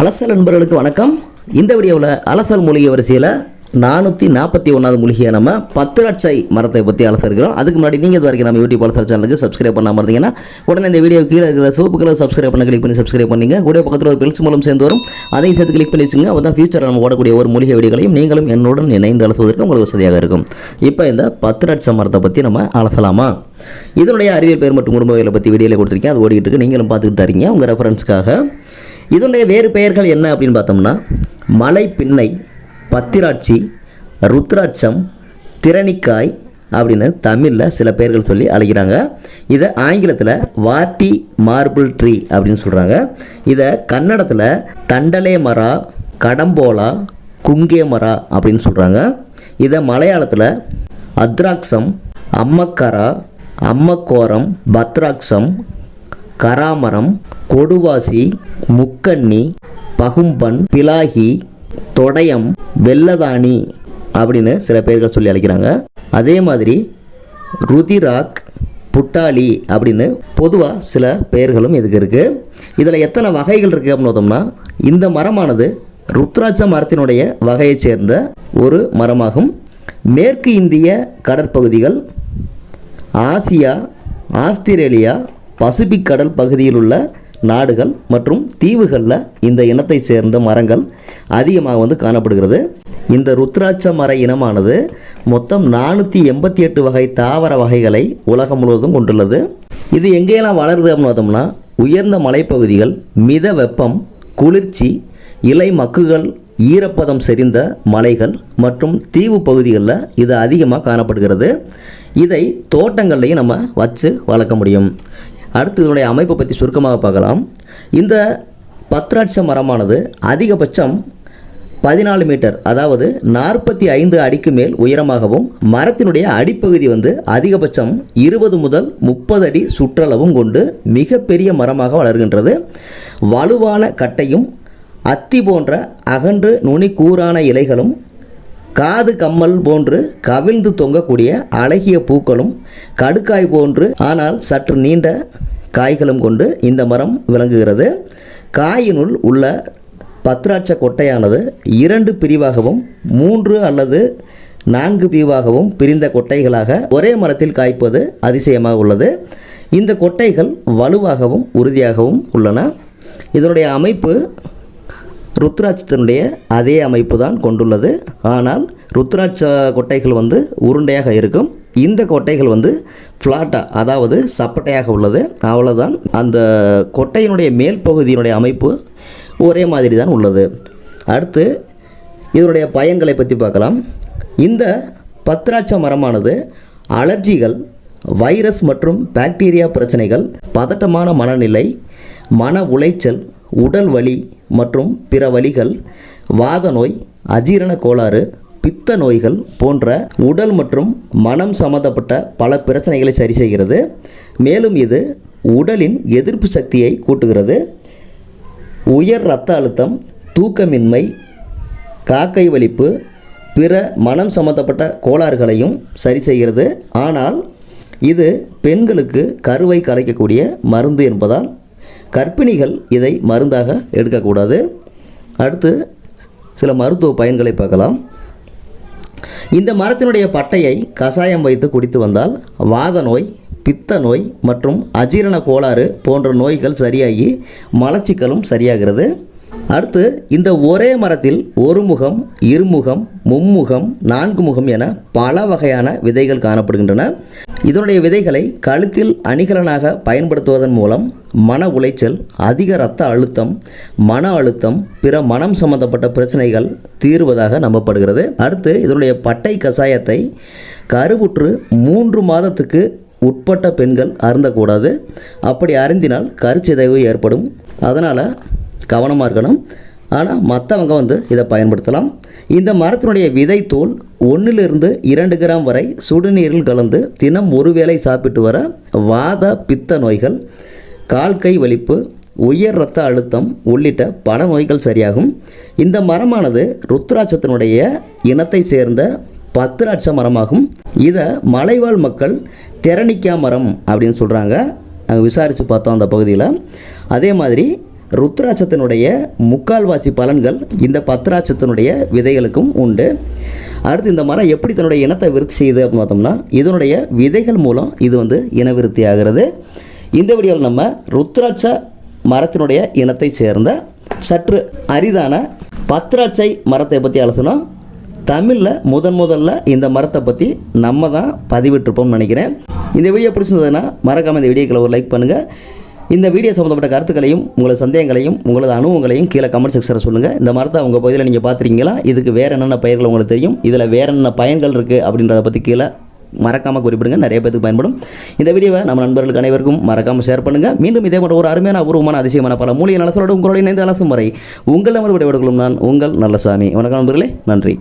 அலசல் நண்பர்களுக்கு வணக்கம். இந்த வீடியோவில் அலசல் மூலிகை வரிசையில் நானூற்றி நாற்பத்தி ஒன்றாவது மூலிகையை நம்ம பத்திராட்சை மரத்தை பற்றி அலசிருக்கிறோம் அதுக்கு முன்னாடி நீங்கள் இது வரைக்கும் நம்ம யூடியூப் அலசல் சேனலுக்கு சப்ஸ்கிரைப் பண்ணாமல் இருந்தீங்கன்னா உடனே இந்த வீடியோ கீழே இருக்கிற சிவப்பு கலர் சப்ஸ்கிரைப் பண்ண கிளிக் பண்ணி சப்ஸ்கிரைப் பண்ணிங்க. கூட பக்கத்தில் ஒரு பெல்ஸ் மூலம் சேர்ந்து வரும். அதையும் சேர்த்து கிளிக் பண்ணி வச்சுங்க அப்போ தான் ஃபியூச்சரில் நம்ம ஓடக்கூடிய ஒரு மூலிகை வீடியோகளையும் நீங்களும் என்னுடன் இணைந்து அலசுவதற்கு உங்களுக்கு வசதியாக இருக்கும். இப்போ இந்த பத்திராட்சை மரத்தை பற்றி நம்ம அலசலாமா? இதனுடைய அறிவியல் பெயர் மற்றும் குடும்பங்களை பற்றி வீடியோவில் கொடுத்துருக்கேன். அது ஓடிக்கிட்டு இருக்கு. நீங்களும் பார்த்துக்கிட்டு தரீங்க உங்கள் ரெஃபரன்ஸ்க்காக இதனுடைய வேறு பெயர்கள் என்ன அப்படின்னு பார்த்தோம்னா? மலை பின்னை பத்திராட்சி ருத்ராட்சம் திறனிக்காய் அப்படின்னு தமிழில் சில பேர்கள் சொல்லி அழைக்கிறாங்க. இதை ஆங்கிலத்தில் வாட்டி மார்பிள் ட்ரீ அப்படின்னு சொல்கிறாங்க இதை கன்னடத்தில் தண்டலே மரா கடம்போலா குங்கே மரா அப்படின்னு சொல்கிறாங்க இதை மலையாளத்தில் அத்ராக்ஷம் அம்மக்கரா அம்மக்கோரம் பத்ராக்ஷம் கராமரம் கொடுவாசி முக்கண்ணி பகும்பன் பிலாகி தொடையம் வெள்ளதானி அப்படின்னு சில பேர்கள் சொல்லி அழைக்கிறாங்க. அதே மாதிரி ருதிராக் புட்டாளி அப்படின்னு பொதுவாக சில பெயர்களும் இதுக்கு இருக்குது இதில் எத்தனை வகைகள் இருக்குது அப்படின்னு பார்த்தோம்னா இந்த மரமானது ருத்ராட்ச மரத்தினுடைய வகையைச் சேர்ந்த ஒரு மரமாகும். மேற்கு இந்திய கடற்பகுதிகள் ஆசியா ஆஸ்திரேலியா பசிபிக் கடல் பகுதியில் உள்ள நாடுகள் மற்றும் தீவுகளில் இந்த இனத்தை சேர்ந்த மரங்கள் அதிகமாக வந்து காணப்படுகிறது. இந்த ருத்ராட்ச மர இனமானது மொத்தம் நானூற்றி எண்பத்தி எட்டு வகை தாவர வகைகளை உலகம் முழுவதும் கொண்டுள்ளது. இது எங்கேயெல்லாம் வளருது அப்படின்னு பார்த்தோம்னா உயர்ந்த மலைப்பகுதிகள் மித வெப்பம் குளிர்ச்சி இலை மக்குகள் ஈரப்பதம் செறிந்த மலைகள் மற்றும் தீவு பகுதிகளில் இது அதிகமாக காணப்படுகிறது. இதை தோட்டங்கள்லையும் நம்ம வச்சு வளர்க்க முடியும். அடுத்து இதனுடைய அமைப்பை பற்றி சுருக்கமாக பார்க்கலாம். இந்த பத்ராட்ச மரமானது அதிகபட்சம் பதினாலு மீட்டர் அதாவது நாற்பத்தி ஐந்து அடிக்கு மேல் உயரமாகவும் மரத்தினுடைய அடிப்பகுதி வந்து அதிகபட்சம் இருபது முதல் முப்பது அடி சுற்றளவும் கொண்டு மிகப்பெரிய மரமாக வளர்கின்றது. வலுவான கட்டையும் அத்தி போன்ற அகன்று நுனி கூரான இலைகளும் காது கம்மல் போன்று கவிழ்ந்து தொங்கக்கூடிய அழகிய பூக்களும் கடுக்காய் போன்று ஆனால் சற்று நீண்ட காய்களும் கொண்டு இந்த மரம் விளங்குகிறது. காயினுள் உள்ள பத்ராட்ச கொட்டையானது இரண்டு பிரிவாகவும் மூன்று அல்லது நான்கு பிரிவாகவும் பிரிந்த கொட்டைகளாக ஒரே மரத்தில் காய்ப்பது அதிசயமாக உள்ளது. இந்த கொட்டைகள் வலுவாகவும் உறுதியாகவும் உள்ளன. இதனுடைய அமைப்பு ருத்ராட்சத்தினுடைய அதே அமைப்பு தான் கொண்டுள்ளது. ஆனால் ருத்ராட்ச கொட்டைகள் வந்து உருண்டையாக இருக்கும். இந்த கொட்டைகள் வந்து ஃப்ளாட்டாக அதாவது சப்பட்டையாக உள்ளது. அவ்வளோதான் அந்த கொட்டையினுடைய மேல் பகுதியினுடைய அமைப்பு ஒரே மாதிரி தான் உள்ளது. அடுத்து இதனுடைய பயன்களை பற்றி பார்க்கலாம். இந்த பத்ராட்ச மரமானது அலர்ஜிகள் வைரஸ் மற்றும் பாக்டீரியா பிரச்சனைகள் பதட்டமான மனநிலை மன உளைச்சல் உடல் வலி மற்றும் பிற வலிகள் வாத நோய் அஜீரண கோளாறு பித்த நோய்கள் போன்ற உடல் மற்றும் மனம் சம்பந்தப்பட்ட பல பிரச்சனைகளை சரி செய்கிறது. மேலும் இது உடலின் எதிர்ப்பு சக்தியை கூட்டுகிறது. உயர் இரத்த அழுத்தம் தூக்கமின்மை காக்கை வலிப்பு பிற மனம் சம்பந்தப்பட்ட கோளாறுகளையும் சரி செய்கிறது. ஆனால் இது பெண்களுக்கு கருவை கலைக்கக்கூடிய மருந்து என்பதால் கர்ப்பிணிகள் இதை மருந்தாக எடுக்கக்கூடாது. அடுத்து சில மருத்துவ பயன்களை பார்க்கலாம். இந்த மரத்தினுடைய பட்டையை கஷாயம் வைத்து குடித்து வந்தால் வாத நோய் பித்த நோய் மற்றும் அஜீரண கோளாறு போன்ற நோய்கள் சரியாகி மலச்சிக்கலும் சரியாகிறது. அடுத்து இந்த ஒரே மரத்தில் ஒரு முகம் இருமுகம் மும்முகம் நான்கு முகம் என பல வகையான விதைகள் காணப்படுகின்றன. இதனுடைய விதைகளை கழுத்தில் அணிகலனாக பயன்படுத்துவதன் மூலம் மன உளைச்சல் அதிக இரத்த அழுத்தம் மன அழுத்தம் பிற மனம் சம்பந்தப்பட்ட பிரச்சனைகள் தீர்வதாக நம்பப்படுகிறது. அடுத்து இதனுடைய பட்டை கஷாயத்தை கருவுற்று மூன்று மாதத்துக்கு உட்பட்ட பெண்கள் அருந்தக்கூடாது. அப்படி அருந்தினால் கருச்சிதைவு ஏற்படும். அதனால் கவனமாக இருக்கணும். ஆனால் மற்றவங்க வந்து இதை பயன்படுத்தலாம். இந்த மரத்தினுடைய விதைத்தோல் ஒன்றிலிருந்து இரண்டு கிராம் வரை சுடுநீரில் கலந்து தினம் ஒரு வேளை சாப்பிட்டு வர வாத பித்த நோய்கள் கால் கை வலிப்பு உயர் இரத்த அழுத்தம் உள்ளிட்ட பல நோய்கள் சரியாகும். இந்த மரமானது ருத்ராட்சத்தினுடைய இனத்தை சேர்ந்த பத்திராட்ச மரமாகும். இதை மலைவாழ் மக்கள் திறனிக்கா மரம் அப்படின்னு சொல்கிறாங்க நாங்கள் விசாரித்து பார்த்தோம் அந்த பகுதியில். அதே மாதிரி ருத்ராட்சத்தினுடைய முக்கால்வாசி பலன்கள் இந்த பத்ராட்சத்தினுடைய விதைகளுக்கும் உண்டு. அடுத்து இந்த மரம் எப்படி தன்னுடைய இனத்தை விருத்தி செய்யுது அப்படின்னு பார்த்தோம்னா இதனுடைய விதைகள் மூலம் இது வந்து இனவிருத்தி ஆகிறது. இந்த வீடியோவில் நம்ம ருத்ராட்ச மரத்தினுடைய இனத்தை சேர்ந்த சற்று அரிதான பத்ராட்சை மரத்தை பற்றி அலசணும் தமிழில் முதன் முதல்ல இந்த மரத்தை பற்றி நம்ம தான் பதிவிட்டிருப்போம்னு நினைக்கிறேன். இந்த வீடியோ பிடிச்சிருந்ததுன்னா மறக்காமல் இந்த வீடியோக்களை ஒரு லைக் பண்ணுங்கள் இந்த வீடியோ சம்மந்தப்பட்ட கருத்துக்களையும் உங்களது சந்தேகங்களையும் உங்களது அனுபவங்களையும் கீழே கமெண்ட் செக்ஷனில் சொல்லுங்கள் இந்த மரத்தை உங்கள் பகுதியில் நீங்கள் பார்த்துருக்கீங்களா? இதுக்கு வேறு என்னென்ன பயிர்கள் உங்களுக்கு தெரியும்? இதில் வேறு என்னென்ன பயன்கள் இருக்குது அப்படின்றத பற்றி கீழே மறக்காமல் குறிப்பிடுங்க. நிறைய பேருக்கு பயன்படும். இந்த வீடியோவை நம்ம நண்பர்களுக்கு அனைவருக்கும் மறக்காமல் ஷேர் பண்ணுங்கள் மீண்டும் இதே போன்ற ஒரு அருமையான அபூர்வமான அதிசயமான பல மூலிகை நலசலோடு உங்களோட இணைந்து அலசும் வரை உங்கள் நமது விடைபெடுக்கலும் நான் உங்கள் நல்லசாமி. வணக்கம் நண்பர்களே. நன்றி.